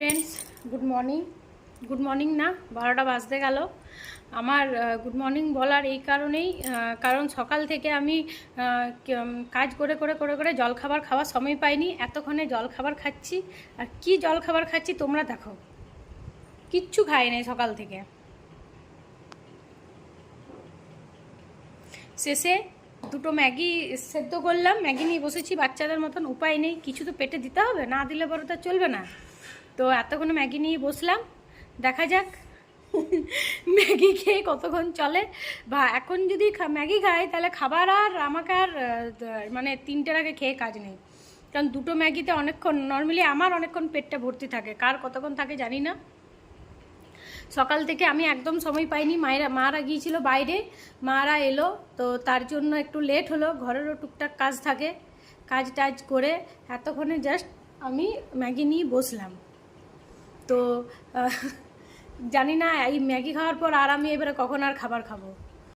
Friends good morning good morning না বারোটা বাজতে গেল। আমার গুড মর্নিং বলার এই কারণেই কারণ সকাল থেকে আমি কাজ করে করে করে করে জল খাবার খাওয়ার সময় পাইনি। এতক্ষণে জল খাবার খাচ্ছি। আর কি জল খাবার খাচ্ছি তোমরা দেখো। কিচ্ছু খাই নাই সকাল থেকে। শেষে দুটো ম্যাগি সেদ্ধ করলাম। ম্যাগি নিয়ে বসেছি। বাচ্চাদের মতন উপায় নেই। কিছু তো পেটে দিতে হবে। না দিলে বড় তো চলবে না। তো এতক্ষণ ম্যাগি নিয়ে বসলাম। দেখা যাক ম্যাগি খেয়ে কতক্ষণ চলে। বা এখন যদি ম্যাগি খাই, তাহলে খাবার আর আমাকে আর মানে তিনটের আগে খেয়ে কাজ নেই। কারণ দুটো ম্যাগিতে অনেকক্ষণ নর্মালি আমার অনেকক্ষণ পেটটা ভর্তি থাকে। কার কতক্ষণ থাকে জানি না। সকাল থেকে আমি একদম সময় পাইনি। মায়েরা মারা গিয়েছিল বাইরে। মারা এলো। তো তার জন্য একটু লেট হলো। ঘরেরও টুকটাক কাজ থাকে। কাজ টাজ করে এতক্ষণে জাস্ট আমি ম্যাগি নিয়ে বসলাম। তো জানি না এই ম্যাগি খাওয়ার পর আর আমি এবারে কখন আর খাবার খাব।